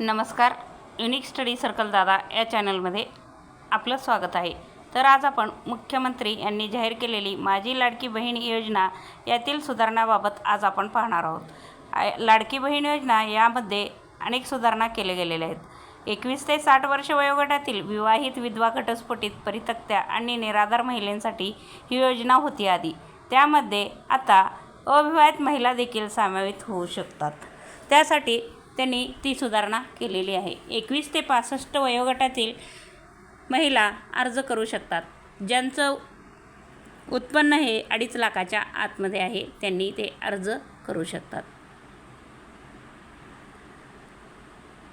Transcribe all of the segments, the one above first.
नमस्कार unique study circle दादा या चॅनलमध्ये आपलं स्वागत आहे. तर आज आपण मुख्यमंत्री यांनी जाहीर केलेली माझी लाडकी बहीण योजना यातील सुधारणाबाबत आज आपण पाहणार आहोत. लाडकी बहीण योजना यामध्ये अनेक सुधारणा केल्या गेलेल्या आहेत. एकवीस ते साठ वर्ष वयोगटातील विवाहित विधवा घटस्फोटीत परितक्त्या आणि निराधार महिलांसाठी ही योजना होती आधी. त्यामध्ये आता अविवाहित महिला देखील सामावित होऊ शकतात. त्यासाठी त्यांनी ती सुधारणा केलेली आहे. एकवीस ते पासष्ट वयोगटातील महिला अर्ज करू शकतात. ज्यांचं उत्पन्न हे अडीच लाखाच्या आतमध्ये आहे त्यांनी ते अर्ज करू शकतात.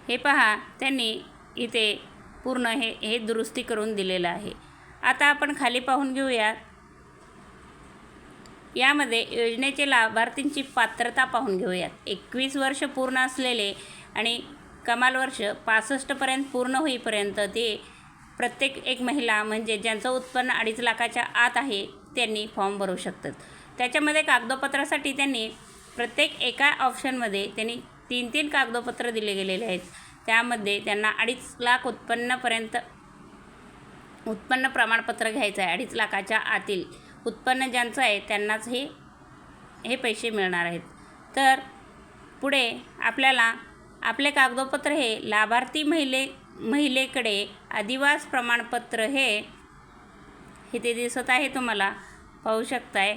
हे पहा त्यांनी इथे पूर्ण हे हे दुरुस्ती करून दिलेलं आहे. आता आपण खाली पाहून घेऊयात यामध्ये योजनेचे लाभार्थींची पात्रता पाहून घेऊयात. एकवीस वर्ष पूर्ण असलेले आणि कमाल वर्ष पासष्टपर्यंत पूर्ण होईपर्यंत ते प्रत्येक एक महिला म्हणजे ज्यांचं उत्पन्न अडीच लाखाच्या आत आहे त्यांनी फॉर्म भरू शकतात. त्याच्यामध्ये कागदोपत्रासाठी त्यांनी प्रत्येक एका ऑप्शनमध्ये त्यांनी तीन तीन कागदोपत्र दिले गेलेले आहेत. त्यामध्ये त्यांना अडीच लाख उत्पन्नपर्यंत उत्पन्न प्रमाणपत्र घ्यायचं आहे अडीच लाखाच्या आतील. उत्पन्न ज्यांचं आहे त्यांनाच हे हे पैसे मिळणार आहेत. तर पुढे आपल्याला आपले कागदोपत्र हे लाभार्थी महिले महिलेकडे आदिवास प्रमाणपत्र हे हे ते दिसत आहे तुम्हाला पाहू शकताय.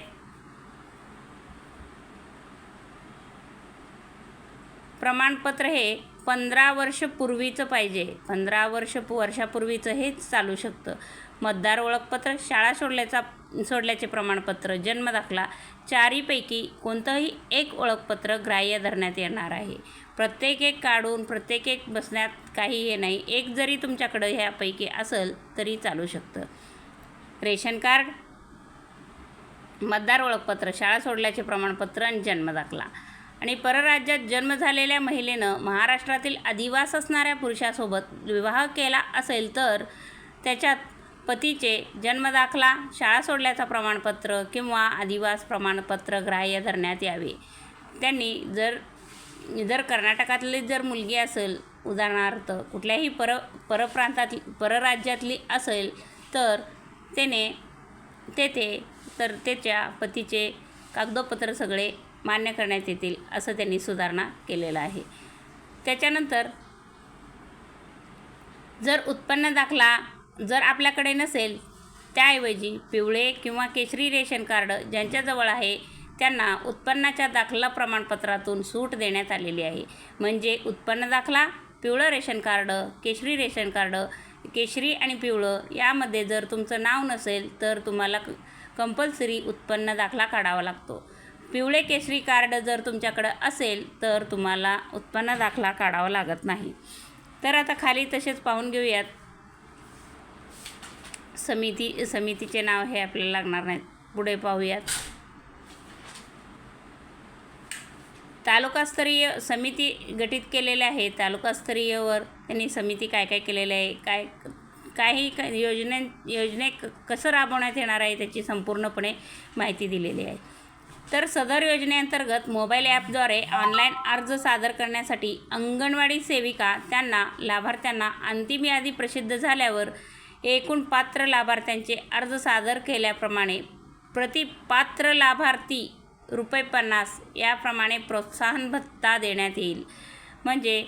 प्रमाणपत्र हे पंधरा वर्ष पूर्वीचं पाहिजे. पंधरा वर्ष वर्षापूर्वीचं हेच चालू शकतं. मतदार ओळखपत्र शाळा सोडल्याचा सोडल्याचे प्रमाणपत्र जन्मदाखला चारीपैकी कोणतंही एक ओळखपत्र ग्राह्य धरण्यात येणार आहे. प्रत्येक एक काढून प्रत्येक एक बसण्यात काही हे नाही एक जरी तुमच्याकडं ह्यापैकी असेल तरी चालू शकतं. रेशन कार्ड मतदार ओळखपत्र शाळा सोडल्याचे प्रमाणपत्र आणि जन्मदाखला. आणि परराज्यात जन्म झालेल्या महिलेनं महाराष्ट्रातील अधिवास असणाऱ्या पुरुषासोबत विवाह केला असेल तर त्याच्यात पतीचे जन्मदाखला शाळा सोडल्याचं प्रमाणपत्र किंवा आदिवास प्रमाणपत्र ग्राह्य धरण्यात यावे. त्यांनी जर जर कर्नाटकातली जर मुलगी असेल उदाहरणार्थ कुठल्याही पर परप्रांतातली परराज्यातली असेल तर त्याने तेथे तर त्याच्या पतीचे कागदोपत्र सगळे मान्य करण्यात येतील असं त्यांनी सुधारणा केलेलं आहे. त्याच्यानंतर जर उत्पन्न दाखला जर आपल्याकडे नसेल त्याऐवजी पिवळे किंवा केशरी रेशन कार्ड ज्यांच्याजवळ आहे त्यांना उत्पन्नाच्या दाखला प्रमाणपत्रातून सूट देण्यात आलेली आहे. म्हणजे उत्पन्न दाखला पिवळं रेशन कार्ड केशरी रेशन कार्ड केशरी आणि पिवळं यामध्ये जर तुमचं नाव नसेल तर तुम्हाला कंपल्सरी उत्पन्न दाखला काढावा लागतो. पिवळे केशरी कार्ड जर तुमच्याकडं असेल तर तुम्हाला उत्पन्न दाखला काढावा लागत नाही. तर आता खाली तसेच पाहून घेऊयात. समिती समितीचे नाव हे आपल्याला लागणार नाहीत. पुढे पाहूयात. तालुकास्तरीय समिती गठीत केलेल्या आहे. तालुकास्तरीयवर त्यांनी समिती काय काय केलेलं आहे? काय काही क योजने योजने क कसं राबवण्यात येणार आहे त्याची संपूर्णपणे माहिती दिलेली आहे. तर सदर योजनेअंतर्गत मोबाईल ॲपद्वारे ऑनलाईन अर्ज सादर करण्यासाठी अंगणवाडी सेविका त्यांना लाभार्थ्यांना अंतिम यादी प्रसिद्ध झाल्यावर एकूण पात्र लाभार्थ्यांचे अर्ज सादर केल्याप्रमाणे प्रति पात्र लाभार्थी रुपये पन्नास याप्रमाणे प्रोत्साहन भत्ता देण्यात येईल. म्हणजे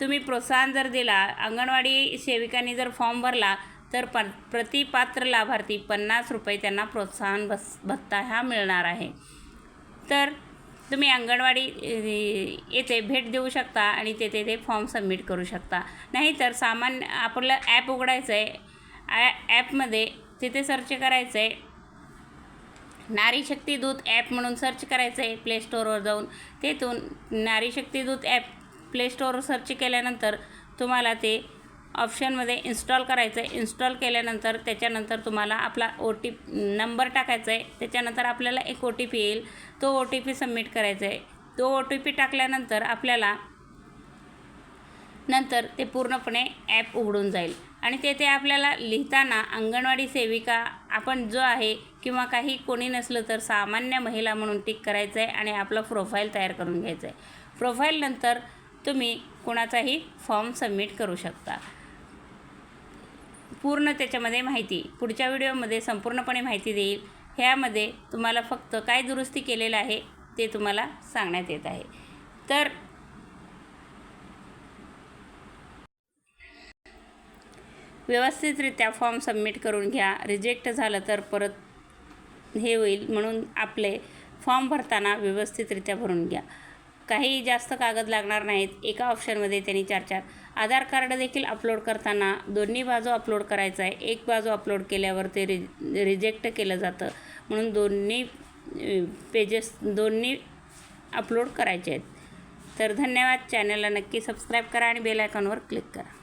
तुम्ही प्रोत्साहन जर दिला अंगणवाडी सेविकांनी जर फॉर्म भरला तर प प्रतिपात्र लाभार्थी पन्नास रुपये त्यांना प्रोत्साहन भस भत्ता हा मिळणार आहे. तर तुम्ही अंगणवाडी येथे भेट देऊ शकता आणि तेथे ते फॉर्म सबमिट करू शकता. नाहीतर सामान्य आपलं ॲप उघडायचं आहे ॲ ॲपमध्ये तिथे सर्च करायचं आहे. नारी शक्ती दूत ॲप म्हणून सर्च करायचं आहे प्ले स्टोअरवर जाऊन. तेथून नारी शक्ती दूत ॲप प्ले स्टोअरवर सर्च केल्यानंतर तुम्हाला ते ऑप्शनमध्ये इन्स्टॉल करायचं आहे. इन्स्टॉल केल्यानंतर त्याच्यानंतर तुम्हाला आपला ओ टी नंबर टाकायचा आहे. त्याच्यानंतर आपल्याला एक ओ टी पी येईल. तो ओ टी पी सबमिट करायचा आहे. तो ओ टी पी टाकल्यानंतर आपल्याला नंतर ते पूर्णपणे ॲप उघडून जाईल. आणि तेथे आपल्याला लिहिताना अंगणवाडी सेविका आपण जो आहे किंवा काही कोणी नसलं तर सामान्य महिला म्हणून टिक करायचं आहे आणि आपलं प्रोफाईल तयार करून घ्यायचं आहे प्रोफाईलनंतर तुम्ही कोणाचाही फॉर्म सबमिट करू शकता. पूर्ण त्याच्यामध्ये माहिती पुढच्या व्हिडिओमध्ये संपूर्णपणे माहिती देईल. ह्यामध्ये तुम्हाला फक्त काय दुरुस्ती केलेलं आहे ते तुम्हाला सांगण्यात येत आहे. तर व्यवस्थितरित्या फॉर्म सबमिट करून घ्या. रिजेक्ट झालं तर परत हे होईल म्हणून आपले फॉर्म भरताना व्यवस्थितरित्या भरून घ्या. काही जास्त कागद लागणार नाहीत. एका ऑप्शनमध्ये त्यांनी चार चार. आधार कार्ड देखील अपलोड करताना दोन्ही बाजू अपलोड करायचं आहे. एक बाजू अपलोड केल्यावर ते रि रिजेक्ट केलं जातं. म्हणून दोन्ही पेजेस दोन्ही अपलोड करायचे आहेत. तर धन्यवाद. चॅनलला नक्की सबस्क्राईब करा आणि बेल आयकॉनवर क्लिक करा.